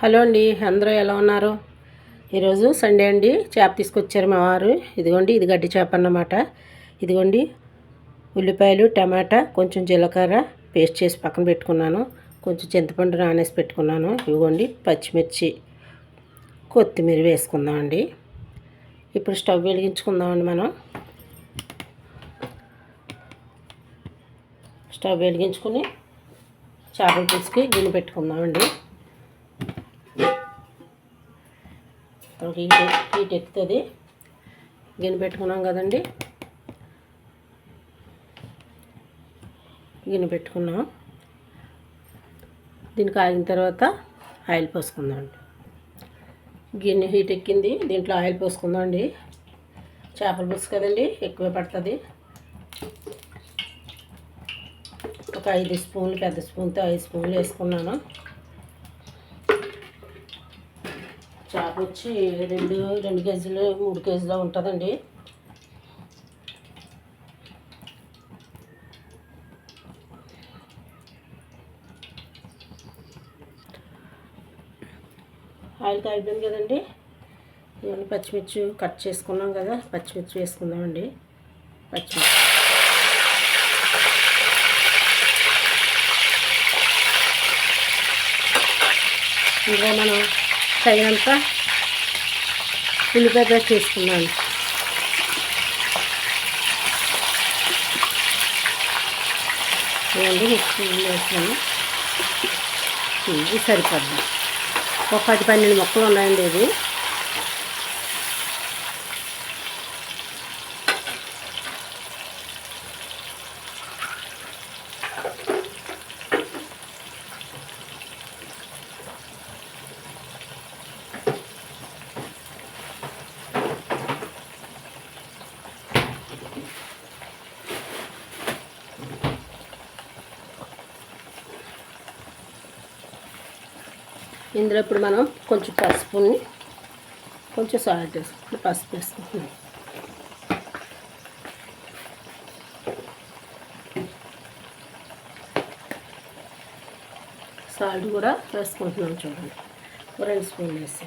Hello అండి అందరూ ఎలా ఉన్నారు? ఈరోజు సండే అండి చేప తీసుకొచ్చారు మా వారు. ఇదిగోండి ఇది గడ్డి చేప అన్నమాట. ఇదిగోండి ఉల్లిపాయలు టమాటా కొంచెం జీలకర్ర పేస్ట్ చేసి పక్కన పెట్టుకున్నాను. కొంచెం చింతపండు నానేసి పెట్టుకున్నాను. ఇదిగోండి పచ్చిమిర్చి కొత్తిమీర వేసుకుందామండి ఇప్పుడు స్టవ్ వెలిగించుకుందామండి మనం. స్టవ్ వెలిగించుకుని చేపల పులుసుకి గిన్నె పెట్టుకుందామండి. హీట్ హీట్ ఎక్కుతుంది. గిన్నె పెట్టుకున్నాం కదండి. గిన్నె పెట్టుకున్నాం. దీనికి ఆగిన తర్వాత ఆయిల్ పోసుకుందాం అండి. గిన్నె హీట్ ఎక్కింది. దీంట్లో ఆయిల్ పోసుకుందాం అండి. చేపల పులుసు కదండి ఎక్కువే పడుతుంది. ఒక ఐదు స్పూన్లు పెద్ద స్పూన్తో ఐదు స్పూన్లు వేసుకున్నాను. చేప వచ్చి రెండు రెండు కేజీలు మూడు కేజీలు ఉంటుందండి. ఆయిల్ కాగిపోయింది కదండి. ఇవన్నీ పచ్చిమిర్చి కట్ చేసుకున్నాం కదా పచ్చిమిర్చి వేసుకుందామండి. పచ్చిమిర్చి. ఇంకా మనం తగినంత ఉల్లిపాయ పేస్ట్ తీసుకున్నాను ఇవ్వండి వేసాను. ఇది సరిపోద్ది. ఒక పది పన్నెండు మొక్కలు ఉన్నాయండి ఇది ఇందులో ఇప్పుడు మనం కొంచెం పసుపుని కొంచెం సాల్ట్ వేసుకుంటాం పసుపు వేసుకుంటున్నాం. సాల్ట్ కూడా వేసుకుంటున్నాం చూడండి. రెండు స్పూన్లు వేసి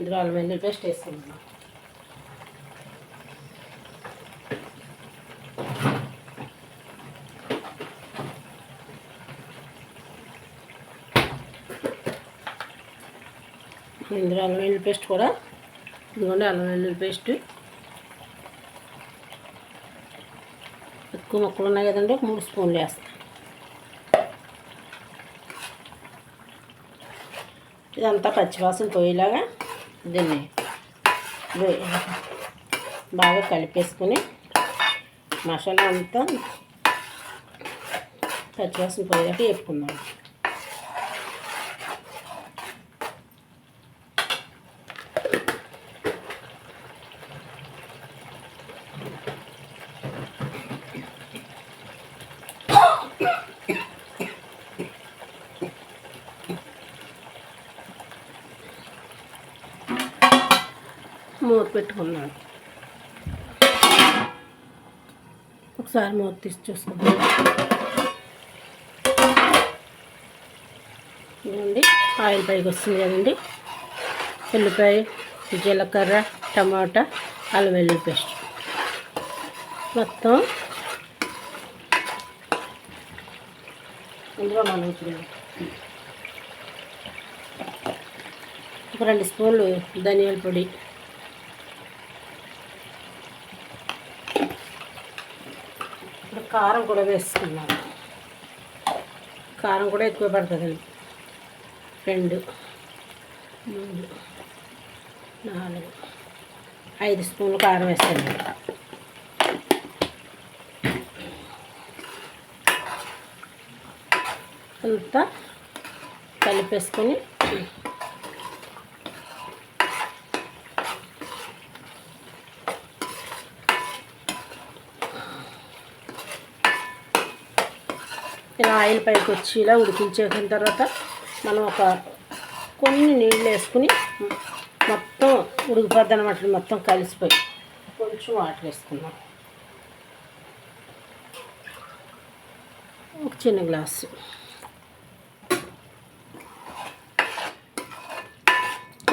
ఇలా ఉడకనేయండి వెల్లుల్లి పేస్ట్ వేసుకుంటున్నాం ఇందులో అల్లం వెల్లుల్లి పేస్ట్ కూడా. ఇదిగోండి అల్లం వెల్లుల్లి పేస్ట్. ఎక్కువ మొక్కలు ఉన్నాయి కదండి ఒక మూడు స్పూన్లు వేస్తాను ఇదంతా పచ్చివాసన పోయేలాగా దీన్ని బాగా కలిపేసుకొని మసాలా అంతా పచ్చివాసన పోయేదాకా వేపుకుందాం మూత పెట్టుకున్నాను. ఒకసారి మూత తీసి చూసుకుందాం. ఆయిల్ పైకి వస్తుంది కదండి. ఉల్లిపాయ జీలకర్ర టమాటా అల్లం వెల్లుల్లి పేస్ట్. మొత్తం ఇందులో మనం ఒక రెండు స్పూన్లు ధనియాల పొడి కారం కూడా వేసుకున్నాను. కారం కూడా ఎక్కువ పడుతుందండి రెండు మూడు నాలుగు ఐదు స్పూన్లు కారం వేస్తాను. అంతా కలిపేసుకొని ఇలా ఆయిల్ పైకి వచ్చి ఇలా ఉడికించేసిన తర్వాత మనం ఒక కొన్ని నీళ్ళు వేసుకుని మొత్తం ఉడికిపోద్ది అనమాట మొత్తం కలిసిపోయి కొంచెం వాటర్ వేసుకున్నాం ఒక చిన్న గ్లాసు.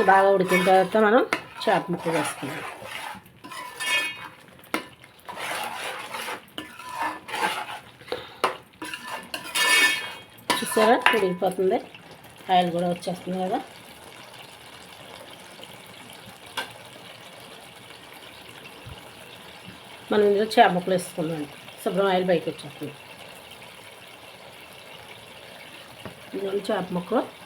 బాగా ఉడికిన తర్వాత మనం చేప ముక్క వేసుకున్నాం చూసారా? ఉడికిపోతుంది ఆయిల్ కూడా వచ్చేస్తుంది కదా. మనం ఇందులో చేప ముక్కలు శుభ్రం ఆయిల్ పైకి వచ్చేస్తుంది. ఇందులో చేప ముక్కలు.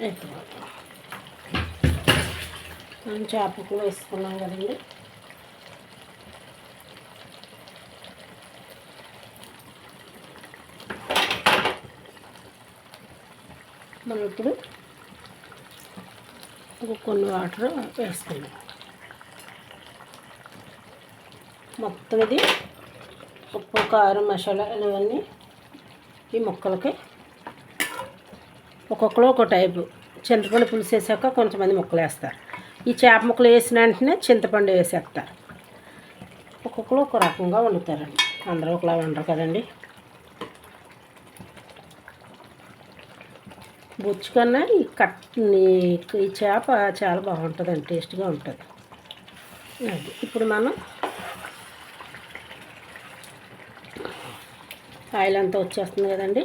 అయిపోతుంది మనం చేపకు వేసుకున్నాం కదండి. మనం ఇప్పుడు కొన్ని వాటర్ వేసుకుందాం. మొత్తం ఇది ఉప్పు కారం మసాలా ఇవన్నీ ఈ మొక్కలకి ఒక్కొక్కరు ఒక టైపు. చింతపండు పులుసు వేసాక కొంతమంది ముక్కలు వేస్తారు. ఈ చేప ముక్కలు వేసిన వెంటనే చింతపండు వేసేస్తారు. ఒక్కొక్కరు ఒక రకంగా వండుతారండి. అందరూ ఒకలా వండరు కదండి. బొచ్చు కన్నా ఈ కట్ ఈ చేప చాలా బాగుంటుందండి. టేస్ట్గా ఉంటుంది. అది ఇప్పుడు మనం ఆయిల్ అంతా వచ్చేస్తుంది కదండి.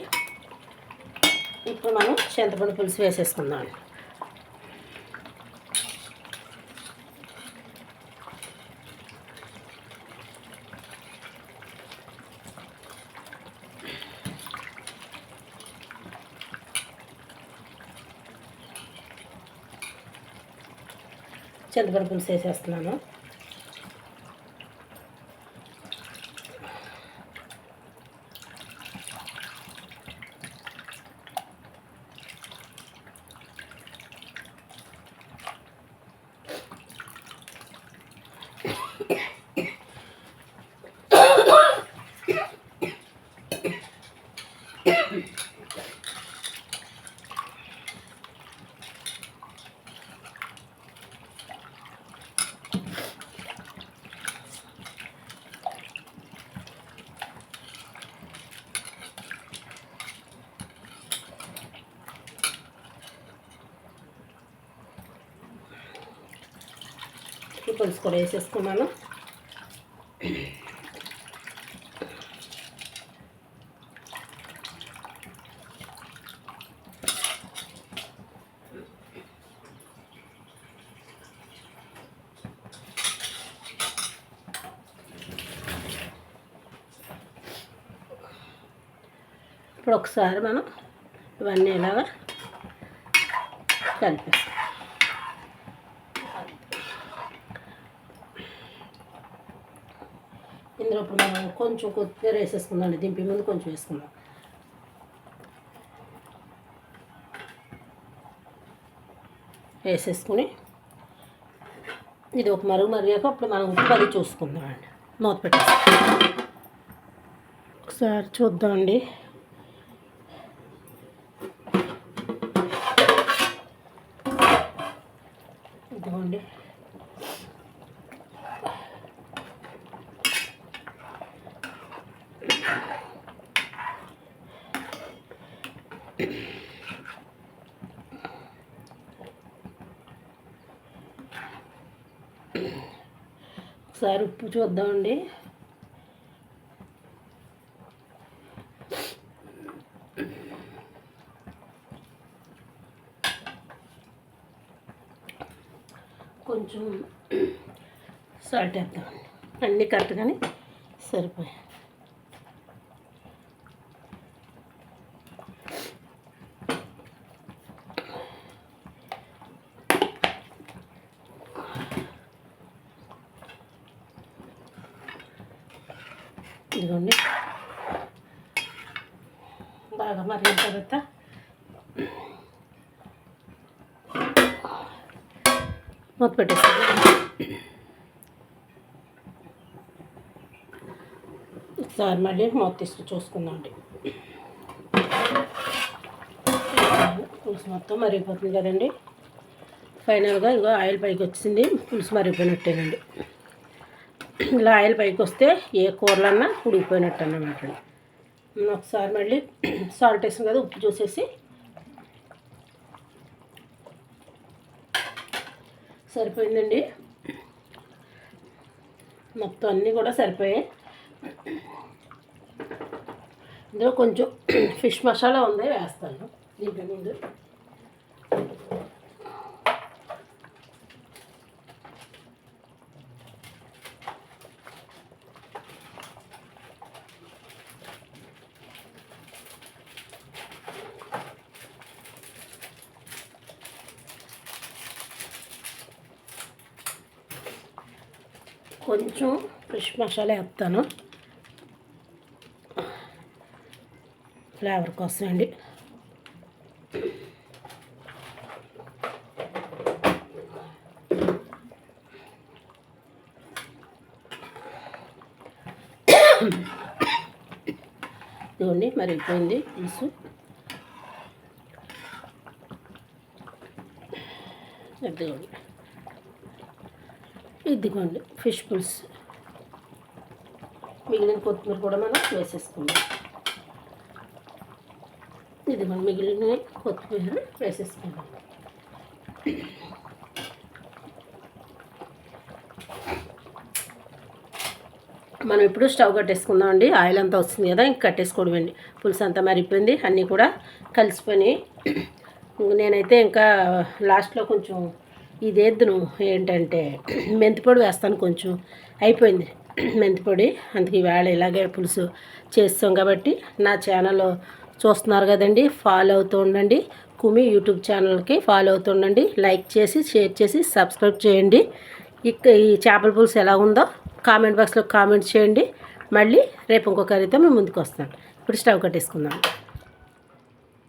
ఇప్పుడు మనం చింతపండు పులుసు వేసేసుకుందాం. చింతపండు పులుసు వేసేస్తున్నాను. ఈ పులుసు కూడా వేసేసుకున్నాను. ఇప్పుడు ఒకసారి మనం ఇవన్నీ ఇలాగా కలిపేస్తాం. ఇందులో ఇప్పుడు మనం కొంచెం కొత్తిమీర వేసేసుకుందాం దింపి ముందు కొంచెం వేసుకుందాం. వేసేసుకుని ఇది ఒక మరుగు మరిగాక అప్పుడు మనం ఉప్పు అది చూసుకుందాం అండి. మూత పెట్టేసి ఒకసారి చూద్దామండి ఇదిగోండి ఒకసారి ఉప్పు చూద్దామండి. కొంచెం సాల్ట్ వేద్దామండి. అన్నీ కరెక్ట్గానే సరిపోయాయి. ఇదిగోండి. బాగా మరిగిన తర్వాత మూత పెట్టేస్తాను. ఒకసారి మళ్ళీ మూత తీసుకు చూసుకుందాం అండి. పులుసు మొత్తం మరిగిపోతుంది కదండి. ఫైనల్గా ఇగో ఆయిల్ పైకి వచ్చింది. పులుసు మరిగిపోయినట్టేనండి. ఇలా ఆయిల్ పైకి వస్తే ఏ కూరలన్నా ఉడికిపోయినట్టు అన్నమాట ఒకసారి మళ్ళీ సాల్ట్ వేసాం కదా ఉప్పు చూసేసి. సరిపోయిందండి. మొత్తం అన్నీ కూడా సరిపోయాయి. ఇందులో కొంచెం ఫిష్ మసాలా ఉంది వేస్తాను. దీంట్లో ముందు. కొంచెం ఫిష్ మసాలా వేస్తాను ఫ్లేవర్ కోసం అండి. ఇదిగోండి మరిగిపోయింది పులుసు ఇదిగోండి. ఇదిగోండి ఫిష్ పులుసు మిగిలిన కొత్తిమీర కూడా మనం వేసేసుకుందాం. ఇదిగోండి మిగిలిన కొత్తిమీర వేసేసుకుందాం. మనం ఇప్పుడు స్టవ్ కట్టేసుకుందాం అండి. ఆయిల్ అంతా వస్తుంది కదా ఇంక కట్టేసుకోవడం అండి పులుసు అంతా మరిపోయింది అన్నీ కూడా కలిసిపోయి నేనైతే ఇంకా లాస్ట్లో కొంచెం ఇది వేద్దును ఏంటంటే మెంతిపొడి వేస్తాను కొంచెం. అయిపోయింది. మెంతిపొడి. అందుకే ఈవేళ ఇలాగే పులుసు చేస్తాం కాబట్టి నా ఛానల్ చూస్తున్నారు కదండి ఫాలో అవుతూ ఉండండి. కుమి యూట్యూబ్ ఛానల్కి ఫాలో అవుతూ ఉండండి. లైక్ చేసి షేర్ చేసి సబ్స్క్రైబ్ చేయండి. ఇక ఈ చేపల పులుసు ఎలా ఉందో కామెంట్ బాక్స్లో కామెంట్ చేయండి. మళ్ళీ రేపు ఇంకొక కర్రీతో మేము ముందుకు వస్తాను. ఇప్పుడు స్టవ్ కట్టేసుకుందాం.